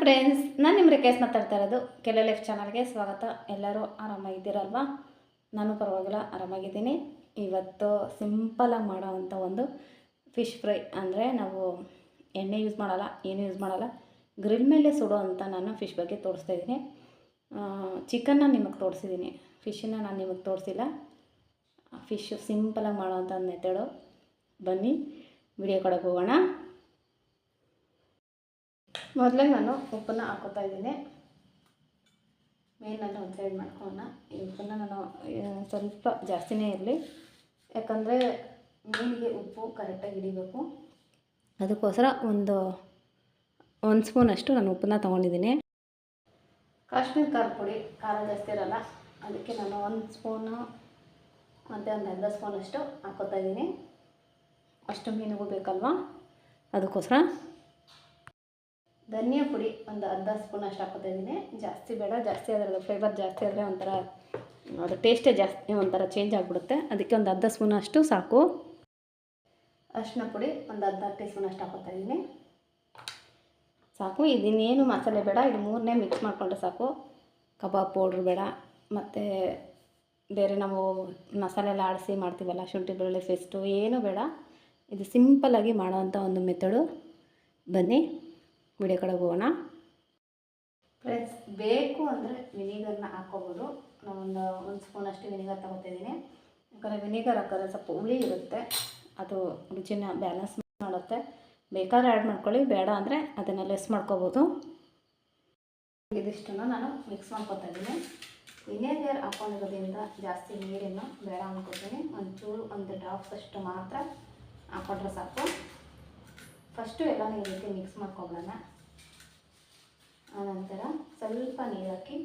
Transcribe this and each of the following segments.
Friends ನಾನು ನಿಮ್ಮ ರಿಕೇಸ್ ಮಾತಾಡ್ತಾ ಇರೋದು ಕೆಲ ಲೈಫ್ ಚಾನಲ್ಗೆ ಸ್ವಾಗತ. ಎಲ್ಲರೂ ಆರಾಮಾಗಿದ್ದೀರಲ್ವಾ? ನಾನು ಪರವಾಗಿಲ್ಲ, ಆರಾಮಾಗಿದ್ದೀನಿ. ಇವತ್ತು ಸಿಂಪಲಾಗಿ ಮಾಡೋವಂಥ ಒಂದು ಫಿಶ್ ಫ್ರೈ ಅಂದರೆ ನಾವು ಎಣ್ಣೆ ಯೂಸ್ ಮಾಡಲ್ಲ, ಏನು ಯೂಸ್ ಮಾಡಲ್ಲ. ಗ್ರಿಲ್ ಮೇಲೆ ಸುಡೋ ಅಂತ ನಾನು ಫಿಶ್ ಬಗ್ಗೆ ತೋರಿಸ್ತಾ ಇದ್ದೀನಿ. ಚಿಕನ್ನ ನಿಮಗೆ ತೋರಿಸಿದ್ದೀನಿ ಫಿಶನ್ನ ನಾನು ನಿಮಗೆ ತೋರಿಸಿಲ್ಲ. ಫಿಶ್ ಸಿಂಪಲಾಗಿ ಮಾಡೋವಂಥ ಮೆಥಡು ಬನ್ನಿ ವಿಡಿಯೋ ಕೊಡೋಕೆ ಹೋಗೋಣ. ಮೊದಲೇ ನಾನು ಉಪ್ಪನ್ನು ಹಾಕೋತಾ ಇದ್ದೀನಿ. ಮೇನನ್ನು ಒಂದು ಸೈಡ್ ಮಾಡ್ಕೊಳ್ಳೋಣ. ಈ ಉಪ್ಪನ್ನು ನಾನು ಸ್ವಲ್ಪ ಜಾಸ್ತಿನೇ ಇರಲಿ. ಯಾಕಂದರೆ ಮೀನಿಗೆ ಉಪ್ಪು ಕರೆಕ್ಟಾಗಿ ಹಿಡಿಬೇಕು. ಅದಕ್ಕೋಸ್ಕರ ಒಂದು ಒಂದು ಸ್ಪೂನಷ್ಟು ನಾನು ಉಪ್ಪನ್ನ ತೊಗೊಂಡಿದ್ದೀನಿ. ಕಾಶ್ಮೀರ್ ಖಾರ ಪುಡಿ, ಖಾರ ಜಾಸ್ತಿ ಇರಲ್ಲ. ಅದಕ್ಕೆ ನಾನು ಒಂದು ಸ್ಪೂನು ಮತ್ತು ಒಂದು ಅರ್ಧ ಸ್ಪೂನಷ್ಟು ಹಾಕೋತಾ ಇದ್ದೀನಿ. ಅಷ್ಟು ಮೀನಿಗೂ ಬೇಕಲ್ವಾ? ಅದಕ್ಕೋಸ್ಕರ ಧನಿಯಾ ಪುಡಿ ಒಂದು ಅರ್ಧ ಸ್ಪೂನ್ ಅಷ್ಟು ಹಾಕೋತಾ ಇದ್ದೀನಿ. ಜಾಸ್ತಿ ಬೇಡ, ಜಾಸ್ತಿ ಅದರದ್ದು ಫ್ಲೇವರ್ ಜಾಸ್ತಿ ಆದರೆ ಒಂಥರ ಅದು ಟೇಸ್ಟೇ ಜಾಸ್ತಿ, ಒಂಥರ ಚೇಂಜ್ ಆಗಿಬಿಡುತ್ತೆ. ಅದಕ್ಕೆ ಒಂದು ಅರ್ಧ ಸ್ಪೂನ್ ಅಷ್ಟು ಸಾಕು. ಅರಿಶಿನ ಪುಡಿ ಒಂದು ಅರ್ಧ ಟೀ ಸ್ಪೂನ್ ಅಷ್ಟು ಹಾಕೋತಾ ಇದ್ದೀನಿ. ಸಾಕು, ಇದನ್ನೇನು ಮಸಾಲೆ ಬೇಡ, ಇದು ಮೂರನೇ ಮಿಕ್ಸ್ ಮಾಡಿಕೊಂಡ್ರೆ ಸಾಕು. ಕಬಾಬ್ ಪೌಡ್ರ್ ಬೇಡ, ಮತ್ತು ಬೇರೆ ನಾವು ಮಸಾಲೆ ಎಲ್ಲ ಆಡಿಸಿ ಮಾಡ್ತೀವಲ್ಲ, ಶುಂಠಿ ಬೆಳ್ಳುಳ್ಳಿ ಪೇಸ್ಟು ಏನೂ ಬೇಡ. ಇದು ಸಿಂಪಲ್ಲಾಗಿ ಮಾಡೋವಂಥ ಒಂದು ಮೆಥಡು ಬನ್ನಿ. ವಿಡಿಯೋ ಕಡೆ ಹೋಗೋಣ. ಫ್ರೆಂಡ್ಸ್, ಬೇಕು ಅಂದರೆ ವಿನಿಗರ್ನ ಹಾಕ್ಕೋಬೋದು ನಾವೊಂದು ಒಂದು ಸ್ಪೂನ್ ಅಷ್ಟು ವಿನಿಗರ್ ತೊಗೊತಿದ್ದೀನಿ ಯಾಕಂದರೆ ವಿನಿಗರ್ ಹಾಕಿದ್ರೆ ಸ್ವಲ್ಪ ಹುಳಿ ಇರುತ್ತೆ. ಅದು ರುಚಿನ ಬ್ಯಾಲೆನ್ಸ್ ಮಾಡುತ್ತೆ. ಬೇಕಾದ್ರೆ ಆ್ಯಡ್ ಮಾಡ್ಕೊಳ್ಳಿ. ಬೇಡ ಅಂದರೆ ಅದನ್ನು ಲೆಸ್ ಮಾಡ್ಕೋಬೋದು. ಇದಿಷ್ಟನ್ನು ನಾನು ಮಿಕ್ಸ್ ಮಾಡ್ಕೊತಾ ಇದ್ದೀನಿ ವಿನೇಗರ್ ಹಾಕೊಂಡಿರೋದ್ರಿಂದ ಜಾಸ್ತಿ ನೀರನ್ನು ಬೇಡ ಅಂದ್ಕೊತೀನಿ ಒಂಚೂರು, ಒಂದು ಡ್ರಾಪ್ಸ್ ಅಷ್ಟು ಮಾತ್ರ ಹಾಕೊಂಡ್ರೆ ಸಾಕು. ಫಸ್ಟು ಎಲ್ಲ ಈ ಮಿಕ್ಸ್ ಮಾಡ್ಕೊಬಿಡೋಣ ಆನಂತರ ಸ್ವಲ್ಪ ನೀರು ಹಾಕಿ.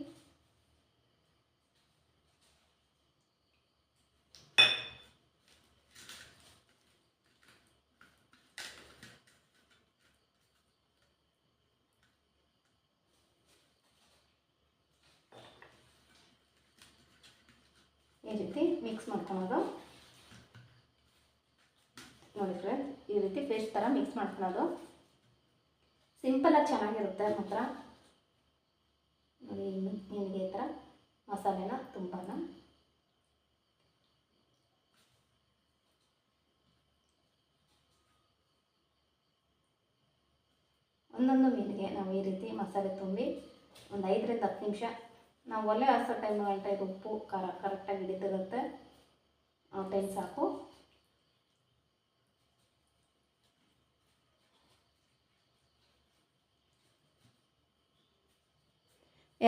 ಈ ರೀತಿ ಮಿಕ್ಸ್ ಮಾಡ್ಕೊಳೋದು. ನೋಡಿದ್ರೆ ಈ ರೀತಿ ಪೇಸ್ಟ್ ಥರ ಮಿಕ್ಸ್ ಮಾಡ್ಕೊಳ್ಳೋದು. ಸಿಂಪಲಾಗಿ ಚೆನ್ನಾಗಿರುತ್ತೆ ಮಾತ್ರ. ನೋಡಿ ನಿಮಗೆ ಈ ಥರ ಮಸಾಲೆನ ತುಂಬಾನ. ಒಂದೊಂದು ಮೀನಿಗೆ ನಾವು ಈ ರೀತಿ ಮಸಾಲೆ ತುಂಬಿ ಒಂದು ಐದರಿಂದ ಹತ್ತು ನಿಮಿಷ. ನಾವು ಒಲೆ ಹಾಸೋ ಟೈಮ್ ಗಂಟೆ ಉಪ್ಪು ಖಾರ ಕರೆಕ್ಟಾಗಿ ಹಿಡಿದಿರುತ್ತೆ. ಆ ಟೈಮ್ ಸಾಕು.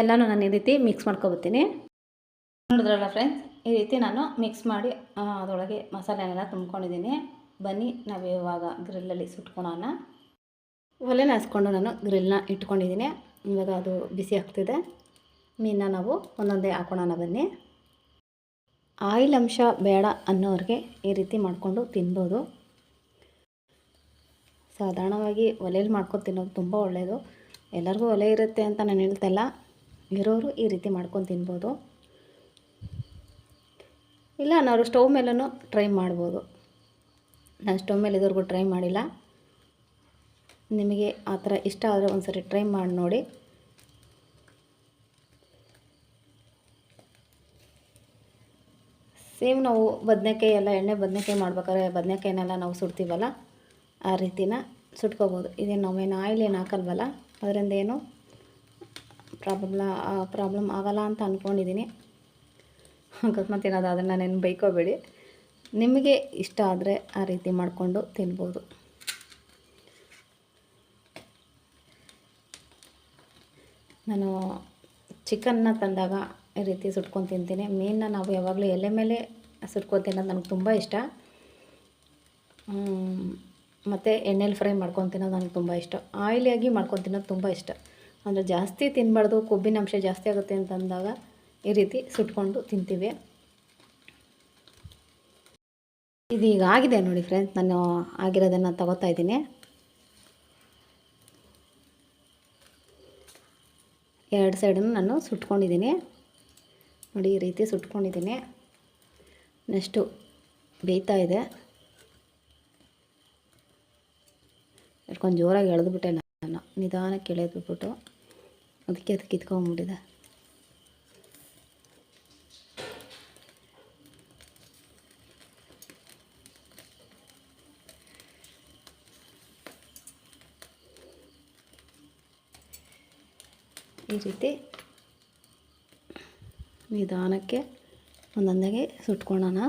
ಎಲ್ಲನೂ ನಾನು ಈ ರೀತಿ ಮಿಕ್ಸ್ ಮಾಡ್ಕೊಬತ್ತೀನಿ. ನೋಡಿದ್ರಲ್ಲ ಫ್ರೆಂಡ್ಸ್ ಈ ರೀತಿ ನಾನು ಮಿಕ್ಸ್ ಮಾಡಿ ಅದರೊಳಗೆ ಮಸಾಲೆನೆಲ್ಲ ತುಂಬ್ಕೊಂಡಿದ್ದೀನಿ. ಬನ್ನಿ, ನಾವು ಇವಾಗ ಗ್ರಿಲ್ಲಲ್ಲಿ ಸುಟ್ಕೊಳೋಣ. ಒಲೆನ ಹಸ್ಕೊಂಡು ನಾನು ಗ್ರಿಲ್ನ ಇಟ್ಕೊಂಡಿದ್ದೀನಿ. ಇವಾಗ ಅದು ಬಿಸಿ ಆಗ್ತಿದೆ. ಮೀನನ್ನ ನಾವು ಒಂದೊಂದೇ ಹಾಕೋಣ ಬನ್ನಿ. ಆಯಿಲ್ ಅಂಶ ಬೇಡ ಅನ್ನೋರಿಗೆ ಈ ರೀತಿ ಮಾಡಿಕೊಂಡು ತಿನ್ಬೋದು. ಸಾಧಾರಣವಾಗಿ ಒಲೆಯಲ್ಲಿ ಮಾಡ್ಕೊಂಡು ತಿನ್ನೋದು ತುಂಬ ಒಳ್ಳೆಯದು ಎಲ್ಲರಿಗೂ ಒಲೆ ಇರುತ್ತೆ ಅಂತ ನಾನು ಹೇಳ್ತಾ ಇಲ್ಲ. ಇರೋರು ಈ ರೀತಿ ಮಾಡ್ಕೊಂಡು ತಿನ್ಬೋದು. ಇಲ್ಲ ನಾವು ಸ್ಟವ್ ಮೇಲೂ ಟ್ರೈ ಮಾಡ್ಬೋದು. ನಾನು ಸ್ಟವ್ ಮೇಲೆ ಇದುವರೆಗೂ ಟ್ರೈ ಮಾಡಿಲ್ಲ. ನಿಮಗೆ ಆ ಥರ ಇಷ್ಟ ಆದರೆ ಒಂದು ಸರಿ ಟ್ರೈ ಮಾಡಿ ನೋಡಿ. ಸೇಮ್ ನಾವು ಬದನೆಕಾಯಿ ಎಲ್ಲ, ಎಣ್ಣೆ ಬದನೆಕಾಯಿ ಮಾಡ್ಬೇಕಾದ್ರೆ ಬದನೆಕಾಯಿನೆಲ್ಲ ನಾವು ಸುಡ್ತೀವಲ್ಲ, ಆ ರೀತಿನ ಸುಟ್ಕೋಬೋದು. ಇದೇನು ನಾವೇನು ಆಯಿಲ್ ಏನು ಹಾಕಲ್ವಲ್ಲ, ಅದರಿಂದ ಏನು ಪ್ರಾಬ್ಲಮ್ ಪ್ರಾಬ್ಲಮ್ ಆಗಲ್ಲ ಅಂತ ಅಂದ್ಕೊಂಡಿದ್ದೀನಿ ಅಕಸ್ಮಾತ್ ಏನಾದರೂ ಅದನ್ನು ನೆನ್ ಬೈಕೋಬೇಡಿ ನಿಮಗೆ ಇಷ್ಟ ಆದರೆ ಆ ರೀತಿ ಮಾಡಿಕೊಂಡು ತಿನ್ಬೋದು. ನಾನು ಚಿಕನ್ನ ತಂದಾಗ ಈ ರೀತಿ ಸುಟ್ಕೊಂಡು ತಿಂತೀನಿ. ಮೀನನ್ನ ನಾವು ಯಾವಾಗಲೂ ಎಲೆ ಮೇಲೆ ಸುಟ್ಕೊಂಡು ತಿನ್ನೋದು ನನಗೆ ತುಂಬ ಇಷ್ಟ. ಮತ್ತು ಎಣ್ಣೆಲಿ ಫ್ರೈ ಮಾಡ್ಕೊಂಡು ತಿನ್ನೋದು ನನಗೆ ತುಂಬ ಇಷ್ಟ. ಆಯಿಲಿಯಾಗಿ ಮಾಡ್ಕೊಂಡು ತಿನ್ನೋದು ತುಂಬ ಇಷ್ಟ. ಅಂದರೆ ಜಾಸ್ತಿ ತಿನ್ನಬಾರ್ದು ಕೊಬ್ಬಿನ ಅಂಶ ಜಾಸ್ತಿ ಆಗುತ್ತೆ ಅಂತ ಅಂದಾಗ ಈ ರೀತಿ ಸುಟ್ಕೊಂಡು ತಿಂತೀವಿ. ಇದೀಗ ಆಗಿದೆ ನೋಡಿ ಫ್ರೆಂಡ್ಸ್ ನಾನು ಆಗಿರೋದನ್ನು ತಗೋತಾ ಇದ್ದೀನಿ. ಎರಡು ಸೈಡನ್ನು ನಾನು ಸುಟ್ಕೊಂಡಿದ್ದೀನಿ. ನೋಡಿ ಈ ರೀತಿ ಸುಟ್ಕೊಂಡಿದ್ದೀನಿ. ನೆಕ್ಸ್ಟು ಬೇಯ್ತಾ ಇದೆ. ಇಟ್ಕೊಂಡು ಜೋರಾಗಿ ಎಳೆದ್ಬಿಟ್ಟೆ ನಾನು. ನಿಧಾನಕ್ಕೆ ಎಳೆದ್ಬಿಟ್ಟು ಅದಕ್ಕೆ ಅದು ಕಿತ್ಕೊಂಬಿಟ್ಟಿದೆ ಈ ರೀತಿ ನಿಧಾನಕ್ಕೆ ಒಂದೊಂದಾಗಿ ಸುಟ್ಕೊಳ್ಳೋಣ.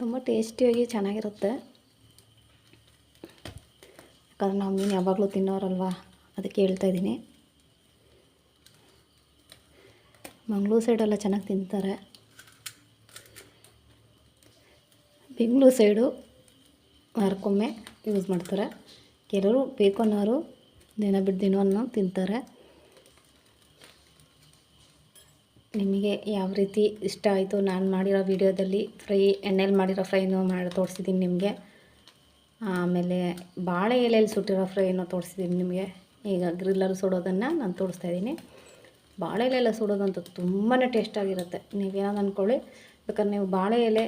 ತುಂಬ ಟೇಸ್ಟಿಯಾಗಿ ಚೆನ್ನಾಗಿರುತ್ತೆ. ಯಾಕಂದ್ರೆ ನಾವು ಮೀನು ಯಾವಾಗಲೂ ತಿನ್ನೋರಲ್ವಾ? ಅದಕ್ಕೆ ಹೇಳ್ತಾ ಇದ್ದೀನಿ. ಮಂಗಳೂರು ಸೈಡೆಲ್ಲ ಚೆನ್ನಾಗಿ ತಿಂತಾರೆ. ಬೆಂಗಳೂರು ಸೈಡು ವಾರಕ್ಕೊಮ್ಮೆ ಯೂಸ್ ಮಾಡ್ತಾರೆ. ಕೆಲವರು ಬೇಕು ಅನ್ನೋರು ದಿನ ಬಿಟ್ಟು ದಿನವನ್ನು ತಿಂತಾರೆ. ನಿಮಗೆ ಯಾವ ರೀತಿ ಇಷ್ಟ ಆಯಿತು? ನಾನು ಮಾಡಿರೋ ವಿಡಿಯೋದಲ್ಲಿ ಫ್ರೈ ಎಣ್ಣೆಲಿ ಮಾಡಿರೋ ಫ್ರೈನು ಮಾಡಿ ತೋರಿಸಿದ್ದೀನಿ ನಿಮಗೆ. ಆಮೇಲೆ ಬಾಳೆ ಎಲೆಯಲ್ಲಿ ಸುಟ್ಟಿರೋ ಫ್ರೈನೂ ತೋರಿಸಿದ್ದೀನಿ ನಿಮಗೆ. ಈಗ ಗ್ರಿಲ್ಲರ್ ಸುಡೋದನ್ನು ನಾನು ತೋರಿಸ್ತಾ ಇದ್ದೀನಿ. ಬಾಳೆ ಎಲೆಲ್ಲ ಸುಡೋದಂತೂ ತುಂಬಾ ಟೇಸ್ಟಾಗಿರುತ್ತೆ ನೀವೇನಾದ್ರು ಅಂದ್ಕೊಳ್ಳಿ ಬೇಕಾದ್ರೆ ನೀವು ಬಾಳೆ ಎಲೆ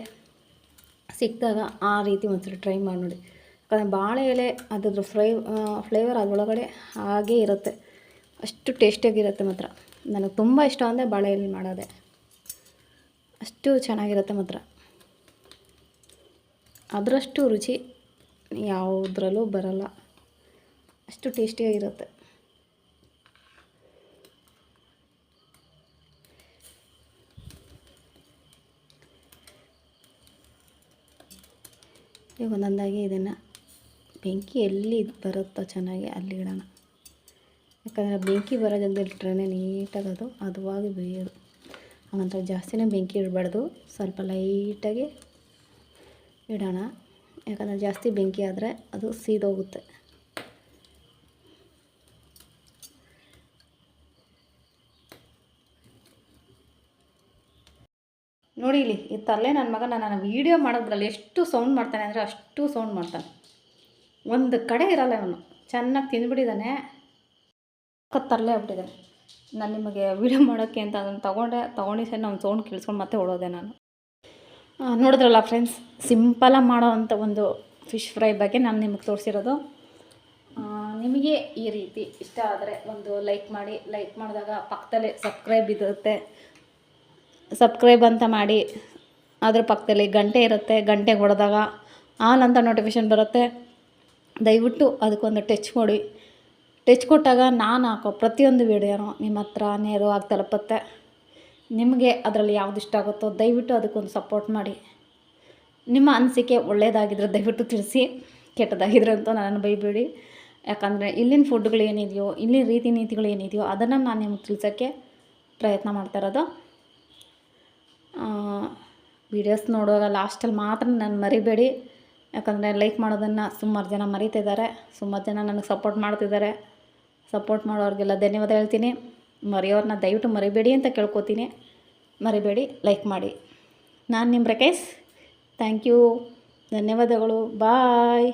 ಸಿಕ್ಕಿದಾಗ ಆ ರೀತಿ ಒಂದ್ಸಲ ಟ್ರೈ ಮಾಡಿ ನೋಡಿ ಯಾಕಂದರೆ ಬಾಳೆ ಎಲೆ ಅದ್ರದ್ದು ಫ್ರೈ ಫ್ಲೇವರ್ ಅದರೊಳಗಡೆ ಹಾಗೇ ಇರುತ್ತೆ. ಅಷ್ಟು ಟೇಸ್ಟಿಯಾಗಿರುತ್ತೆ ಮಾತ್ರ. ನನಗೆ ತುಂಬ ಇಷ್ಟ ಅಂದರೆ ಬಾಳೆ ಎಲೆ ಮಾಡೋದೆ. ಅಷ್ಟು ಚೆನ್ನಾಗಿರುತ್ತೆ ಮಾತ್ರ. ಅದರಷ್ಟು ರುಚಿ ಯಾವುದ್ರಲ್ಲೂ ಬರಲ್ಲ. ಅಷ್ಟು ಟೇಸ್ಟಿಯಾಗಿರುತ್ತೆ ಈಗ ಒಂದೊಂದಾಗಿ ಇದನ್ನು ಬೆಂಕಿ ಎಲ್ಲಿ ಬರುತ್ತೋ ಚೆನ್ನಾಗಿ ಅಲ್ಲಿ ಇಡೋಣ. ಯಾಕಂದರೆ ಬೆಂಕಿ ಬರೋ ಜಾಗದಲ್ಲಿ ಇಟ್ರೆ ನೀಟಾಗಿ ಅದು ಅದುವಾಗಿ ಬೇಯೋದು. ಹಾಗಂತ ಜಾಸ್ತಿನೇ ಬೆಂಕಿ ಇಡಬಾರ್ದು. ಸ್ವಲ್ಪ ಲೈಟಾಗಿ ಇಡೋಣ. ಯಾಕಂದರೆ ಜಾಸ್ತಿ ಬೆಂಕಿ ಆದರೆ ಅದು ಸೀದೋಗುತ್ತೆ. ನೋಡಿ ಇಲ್ಲಿ ಈ ತರಲೇ ನನ್ನ ಮಗ ನಾನು ವೀಡಿಯೋ ಮಾಡೋದ್ರಲ್ಲಿ ಎಷ್ಟು ಸೌಂಡ್ ಮಾಡ್ತಾನೆ ಅಂದರೆ ಅಷ್ಟು ಸೌಂಡ್ ಮಾಡ್ತಾನೆ. ಒಂದು ಕಡೆ ಇರಲ್ಲ ಇವನು. ಚೆನ್ನಾಗಿ ತಿಂದ್ಬಿಟ್ಟಿದ್ದಾನೆ ತರಲೆ ಆಗ್ಬಿಟ್ಟಿದ್ದಾನೆ ನಾನು ನಿಮಗೆ ವೀಡಿಯೋ ಮಾಡೋಕ್ಕೆ ಅಂತ ಅದನ್ನು ತೊಗೊಂಡೆ, ತೊಗೊಂಡು ಸರಿ ನಾನು ಸೌಂಡ್ ಕೇಳಿಸ್ಕೊಂಡು ಮತ್ತೆ ಓಡೋದೆ ನಾನು. ನೋಡಿದ್ರಲ್ಲ ಫ್ರೆಂಡ್ಸ್ ಸಿಂಪಲಾಗಿ ಮಾಡೋ ಅಂಥ ಒಂದು ಫಿಶ್ ಫ್ರೈ ಬಗ್ಗೆ ನಾನು ನಿಮಗೆ ತೋರಿಸಿರೋದು. ನಿಮಗೆ ಈ ರೀತಿ ಇಷ್ಟ ಆದರೆ ಒಂದು ಲೈಕ್ ಮಾಡಿ ಲೈಕ್ ಮಾಡಿದಾಗ ಪಕ್ಕದಲ್ಲೇ ಸಬ್ಸ್ಕ್ರೈಬ್ ಇರುತ್ತೆ. ಸಬ್ಸ್ಕ್ರೈಬ್ ಅಂತ ಮಾಡಿ. ಅದ್ರ ಪಕ್ಕದಲ್ಲಿ ಗಂಟೆ ಇರುತ್ತೆ ಗಂಟೆಗೆ ಹೊಡೆದಾಗ ಆನ್ ಅಂತ ನೋಟಿಫಿಕೇಷನ್ ಬರುತ್ತೆ. ದಯವಿಟ್ಟು ಅದಕ್ಕೊಂದು ಟಚ್ ಕೊಡಿ. ಟಚ್ ಕೊಟ್ಟಾಗ ನಾನು ಹಾಕೋ ಪ್ರತಿಯೊಂದು ವೀಡಿಯೋನು ನಿಮ್ಮ ಹತ್ರ ನೇರವಾಗಿ ತಲುಪುತ್ತೆ. ನಿಮಗೆ ಅದರಲ್ಲಿ ಯಾವ್ದು ಇಷ್ಟ ಆಗುತ್ತೋ ದಯವಿಟ್ಟು ಅದಕ್ಕೊಂದು ಸಪೋರ್ಟ್ ಮಾಡಿ. ನಿಮ್ಮ ಅನಿಸಿಕೆ ಒಳ್ಳೆಯದಾಗಿದ್ದರೆ ದಯವಿಟ್ಟು ತಿಳಿಸಿ. ಕೆಟ್ಟದಾಗಿದ್ರೆ ಅಂತ ನನ್ನನ್ನು ಬೈಬೇಡಿ. ಯಾಕಂದರೆ ಇಲ್ಲಿನ ಫುಡ್ಗಳು ಏನಿದೆಯೋ, ಇಲ್ಲಿನ ರೀತಿ ನೀತಿಗಳು ಏನಿದೆಯೋ ಅದನ್ನು ನಾನು ನಿಮ್ಗೆ ತಿಳಿಸೋಕ್ಕೆ ಪ್ರಯತ್ನ ಮಾಡ್ತಾ ಇರೋದು. ವೀಡಿಯೋಸ್ ನೋಡುವಾಗ ಲಾಸ್ಟಲ್ಲಿ ಮಾತ್ರ ನಾನು ಮರಿಬೇಡಿ. ಯಾಕಂದರೆ ಲೈಕ್ ಮಾಡೋದನ್ನು ಸುಮಾರು ಜನ ಮರಿತಿದ್ದಾರೆ ಸುಮಾರು ಜನ ನನಗೆ ಸಪೋರ್ಟ್ ಮಾಡ್ತಿದ್ದಾರೆ ಸಪೋರ್ಟ್ ಮಾಡೋರಿಗೆಲ್ಲ ಧನ್ಯವಾದ ಹೇಳ್ತೀನಿ. ಮರೆಯೋರನ್ನ ದಯವಿಟ್ಟು ಮರಿಬೇಡಿ ಅಂತ ಕೇಳ್ಕೊತೀನಿ. ಮರಿಬೇಡಿ ಲೈಕ್ ಮಾಡಿ. ನಾನು ನಿಮ್ಮ ಪ್ರಕೇಶ್ ಥ್ಯಾಂಕ್ ಯು ಧನ್ಯವಾದಗಳು. ಬಾಯ್